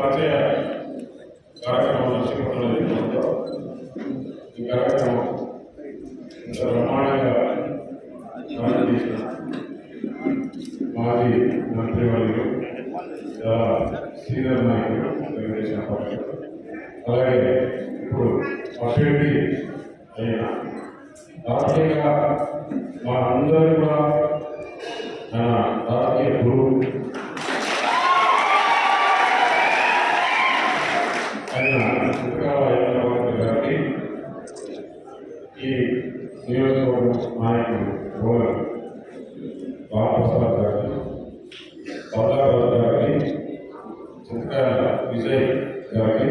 పరిచయ కార్యక్రమం చేపట్టడం ఈ కార్యక్రమం ఇంత బ్రహ్మాండంగా మాజీ మంత్రివర్యులు సీనియర్ నాయకులు వెంకటేశ్వర అలాగే ఇప్పుడు అసెంబ్లీ అయిన రాజకీయంగా మా అందరూ కూడా రాజకీయ గురువు ఆయన గారికి ఈ నియోజకవర్గం నాయకుడు రోలర్ బాలప్రసాద్ గారికి బాలారావు గారికి చింతకాయల విజయ్ గారికి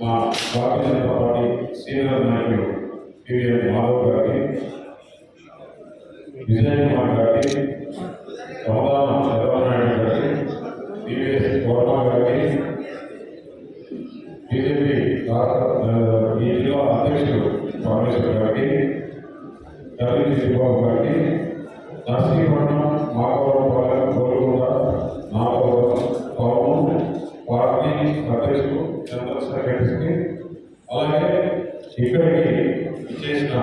మా భారతీయ జనతా పార్టీ సీనియర్ నాయకుడు పివిఎన్ మాధవ్ గారికి విజయ్ కుమార్ గారికి రమదాన తల్లి శివబాబు గారికి నర్సీపట్నం మాకవరం పాలెం గోల్కొండ నాగవరం పవన్ పార్టీ అధ్యక్షుడు జనరల్ సెక్రటరీకి అలాగే ఇక్కడికి చేసిన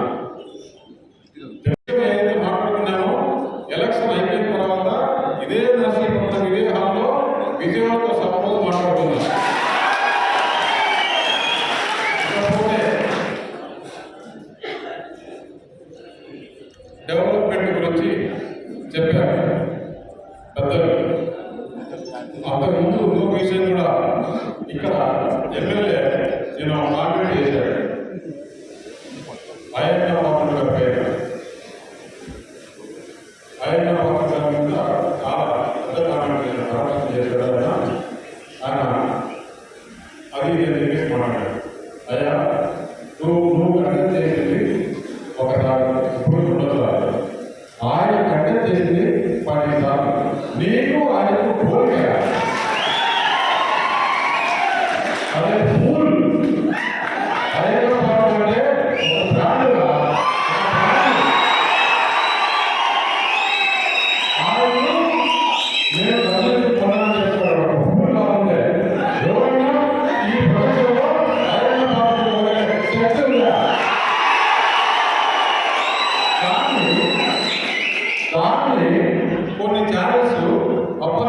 అంతకుముందు ఇంకొక విషయం కూడా ఇక్కడ ఎమ్మెల్యే నేను కామెంట్ చేశాడు అయ్యన్న పాత్ర గారి పేరు. అయ్యన్న పాత్ర గారి మీద చాలా పెద్ద కామెంట్ చేశాడు చేశాడు ఆయన అది నేను చెప్పేసి మాట్లాడాడు అయ్యా నువ్వు నువ్వు కంటెంట్ చేసింది ఒకసారి ఇప్పుడు ఉండదు. ఆయన కంటెంట్ చేసింది పది సార్లు. నేను కొన్ని ఛానల్స్ అప్ప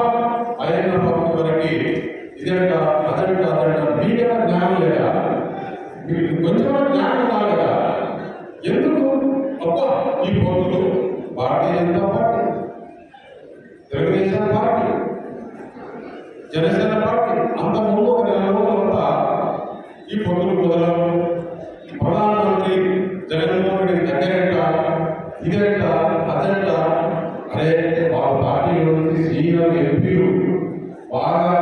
అయ్యన్న పక్కన వరకు ఇదంట అదంట అదంట మీకన్నా కొంచెం జ్ఞానం కాలేదా ఎందుకు? అబ్బా ఈ పొద్దులు Bharatiya Janata party. Telugudesam party Janasena party అంత ముందు ఒక నెల రోజులంతా ఈ పొద్దులు మొదలవు ప్రధానమంత్రి జగన్మోహన్ రెడ్డి దగ్గరంట ఇదంట అదంట? అరే వాళ్ళ పార్టీలో నుంచి సీనియర్ ఎంపీలు బాగా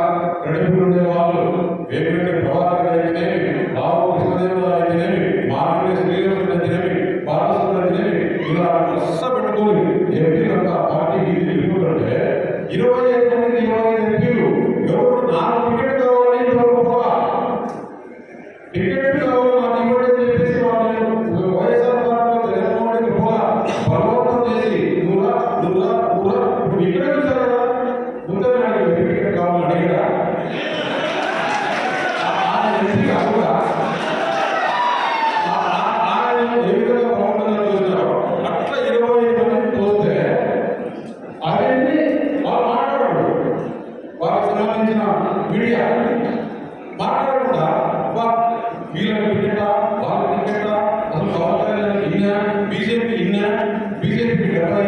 క్రెడిబుల్ ఉండే వాళ్ళు వేమిరెడ్డి ఇలా రస్స పెట్టుకొని ఎంపీలు అంతా పార్టీకి తిరుగుతుంటే ఇరవై ఐదు మంది ఇరవై ఐదు ఎంపీలు ఎవరు నాకు టికెట్ కావాలని ఇంతవరకు పోలా టికెట్ కావాలి నాకు ఇవ్వండి అని చెప్పేసి వాళ్ళు వైఎస్ఆర్ పార్టీలో జగన్మోహన్ రెడ్డి పోలా బలవంతం చేసి నువ్వురా నువ్వురా నువ్వురా ఇప్పుడు ఇక్కడ చూసారా? ముందే నాకు టికెట్ కావాలని అడిగారా? సంబంధించిన మీడియా మాట్లాడకుండా వీళ్ళకి టికెట్ వాళ్ళ టికెట్ అసలు పవన్ కళ్యాణ్ ఇన్నా బీజేపీ ఇన్నా బీజేపీకి డెబ్బై